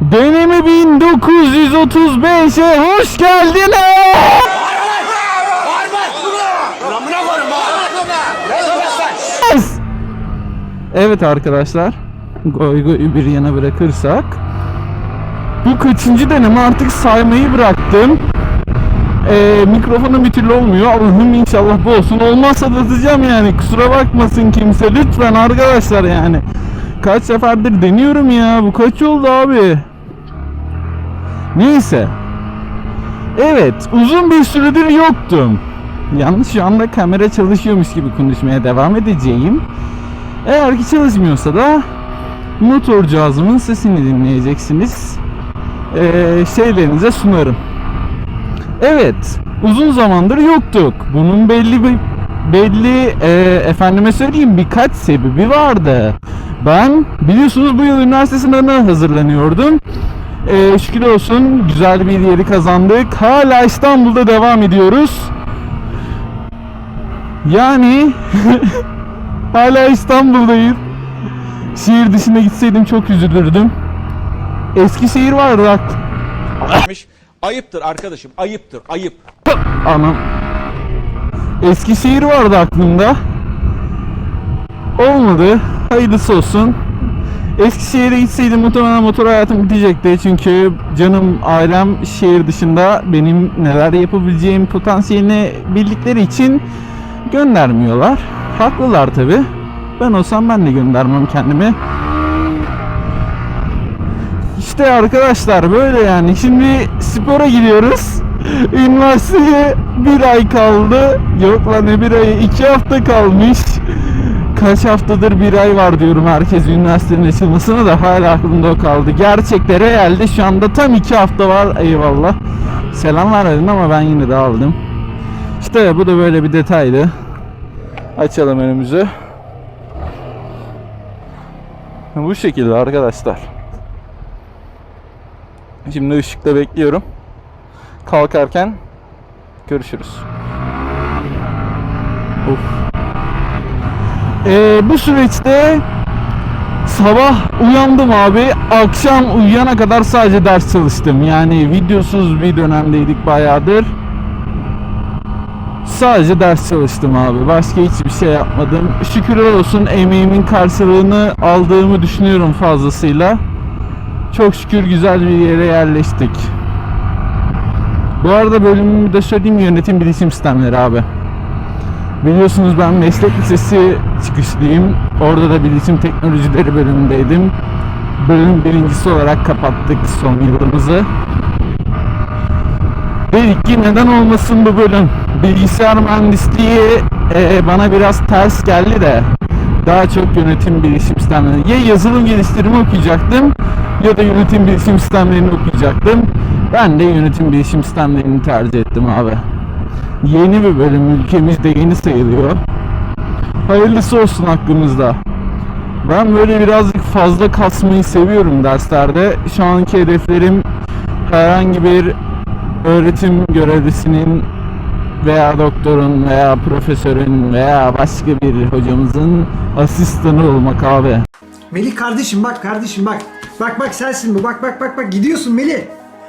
Deneme 1935'e hoş geldiniz. Evet arkadaşlar. Goy goyu bir yana bırakırsak. Bu kaçıncı deneme artık saymayı bıraktım. Ee, mikrofonum bir türlü olmuyor. Allah'ım inşallah bu olsun. Olmazsa da yani. Kusura bakmasın kimse. Lütfen arkadaşlar yani. Kaç seferdir deniyorum ya. Bu kaç oldu abi? Neyse. Evet. Uzun bir süredir yoktum. Yalnız şu anda kamera çalışıyormuş gibi konuşmaya devam edeceğim. Eğer ki çalışmıyorsa da motor cihazımın sesini dinleyeceksiniz. Ee, şeylerinize sunarım. Evet, uzun zamandır yoktuk. Bunun belli bir belli e, efendime söyleyeyim birkaç sebebi vardı. Ben biliyorsunuz bu yıl üniversite sınavına hazırlanıyordum. E, şükür olsun güzel bir yeri kazandık. Hala İstanbul'da devam ediyoruz. Yani hala İstanbul'dayım. Şehir dışına gitseydim çok üzülürdüm. Eskişehir vardı aklı. Demiş, Ayıptır arkadaşım, ayıptır, ayıp. Anam. Eskişehir vardı aklımda. Olmadı. Hayırlısı olsun. Eskişehir'e gitseydim muhtemelen motor hayatım bitecekti. Çünkü canım ailem şehir dışında benim neler yapabileceğim potansiyelini bildikleri için göndermiyorlar. Haklılar tabi. Ben olsam ben de göndermem kendimi. İşte arkadaşlar böyle yani. Şimdi spora gidiyoruz. Üniversiteye bir ay kaldı. Yok lan ne bir ay? iki hafta kalmış. Kaç haftadır bir ay var diyorum herkes üniversitenin açılmasına da hala aklımda o kaldı. Gerçekte realde şu anda tam iki hafta var eyvallah. Selam vermedin ama ben yine de aldım. İşte bu da böyle bir detaydı. Açalım önümüzü. Bu şekilde arkadaşlar. Şimdi ışıkta bekliyorum. Kalkarken görüşürüz. Of. Ee, bu süreçte sabah uyandım abi. Akşam uyuyana kadar sadece ders çalıştım. Yani videosuz bir dönemdeydik bayağıdır. Sadece ders çalıştım abi. Başka hiçbir şey yapmadım. Şükürler olsun emeğimin karşılığını aldığımı düşünüyorum fazlasıyla. Çok şükür güzel bir yere yerleştik. Bu arada bölümümü de söyleyeyim yönetim bilişim sistemleri abi. Biliyorsunuz ben meslek lisesi çıkışlıyım. Orada da bilişim teknolojileri bölümündeydim. Bölüm birincisi olarak kapattık son yılımızı. Dedik ki neden olmasın bu bölüm? Bilgisayar mühendisliği e, bana biraz ters geldi de daha çok yönetim bilişim sistemleri. Ya yazılım geliştirme okuyacaktım ya da yönetim bilişim sistemlerini okuyacaktım. Ben de yönetim bilişim sistemlerini tercih ettim abi. Yeni bir bölüm ülkemizde yeni sayılıyor. Hayırlısı olsun hakkımızda. Ben böyle birazcık fazla kasmayı seviyorum derslerde. Şu anki hedeflerim herhangi bir öğretim görevlisinin veya doktorun veya profesörün veya başka bir hocamızın asistanı olmak abi. Melih kardeşim bak kardeşim bak. Bak bak sensin bu. Bak bak bak bak gidiyorsun Melih.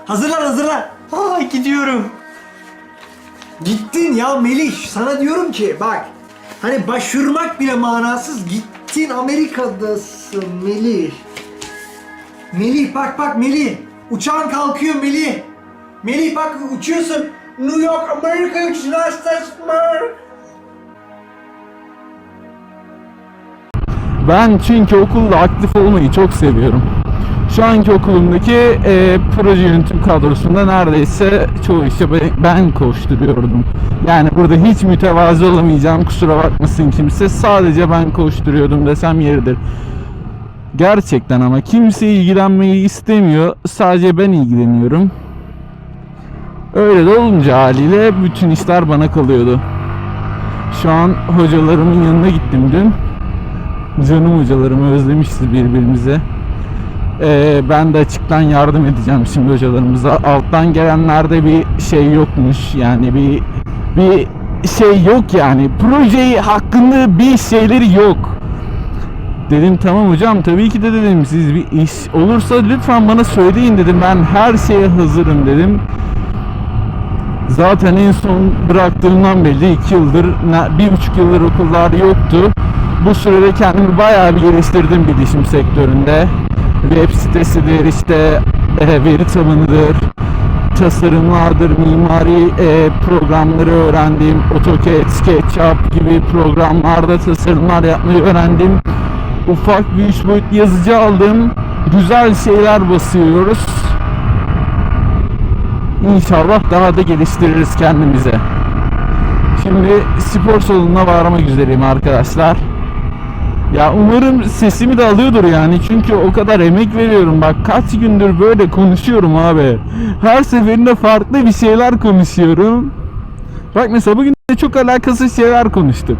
Hazırlan hazırlan. Aa gidiyorum. Gittin ya Melih. Sana diyorum ki bak. Hani başvurmak bile manasız. Gittin Amerika'dasın Melih. Melih bak bak Melih. Uçağın kalkıyor Melih. Melih bak uçuyorsun. New York Amerika Üniversitesi. Ben çünkü okulda aktif olmayı çok seviyorum. Şu anki okulumdaki e, proje yönetim kadrosunda neredeyse çoğu işe be- ben koşturuyordum. Yani burada hiç mütevazı olamayacağım kusura bakmasın kimse. Sadece ben koşturuyordum desem yeridir. Gerçekten ama kimse ilgilenmeyi istemiyor. Sadece ben ilgileniyorum. Öyle de olunca haliyle bütün işler bana kalıyordu. Şu an hocalarımın yanına gittim dün. Canım hocalarımı özlemişiz birbirimize. Ee, ben de açıktan yardım edeceğim şimdi hocalarımıza. Alttan gelenlerde bir şey yokmuş. Yani bir bir şey yok yani. Projeyi hakkında bir şeyleri yok. Dedim tamam hocam tabii ki de dedim siz bir iş olursa lütfen bana söyleyin dedim ben her şeye hazırım dedim. Zaten en son bıraktığımdan beri 2 yıldır, bir buçuk yıldır okullar yoktu. Bu sürede kendimi bayağı bir geliştirdim bilişim sektöründe. Web sitesidir, işte e, veri tabanıdır, tasarımlardır, mimari e, programları öğrendim. AutoCAD, SketchUp gibi programlarda tasarımlar yapmayı öğrendim. Ufak bir üç boyutlu yazıcı aldım. Güzel şeyler basıyoruz. İnşallah daha da geliştiririz kendimize. Şimdi spor salonuna varmak üzereyim arkadaşlar. Ya umarım sesimi de alıyordur yani çünkü o kadar emek veriyorum bak kaç gündür böyle konuşuyorum abi. Her seferinde farklı bir şeyler konuşuyorum. Bak mesela bugün de çok alakasız şeyler konuştuk.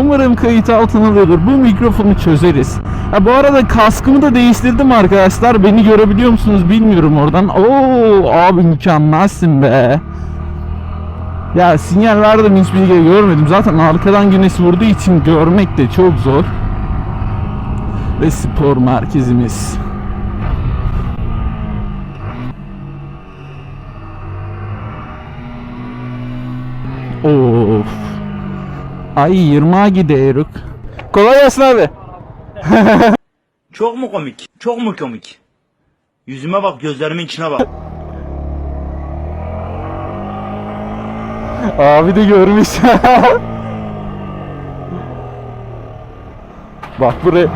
Umarım kayıt altına alıyordur. Bu mikrofonu çözeriz. Ha, bu arada kaskımı da değiştirdim arkadaşlar. Beni görebiliyor musunuz bilmiyorum oradan. Oo abi mükemmelsin be. Ya sinyal verdim hiçbir şey görmedim. Zaten arkadan güneş vurduğu için görmek de çok zor. Ve spor merkezimiz. Of. Ay 20'a gidiyoruz. Kolay gelsin abi. Çok mu komik? Çok mu komik? Yüzüme bak, gözlerimin içine bak. Abi de görmüş. Bak buraya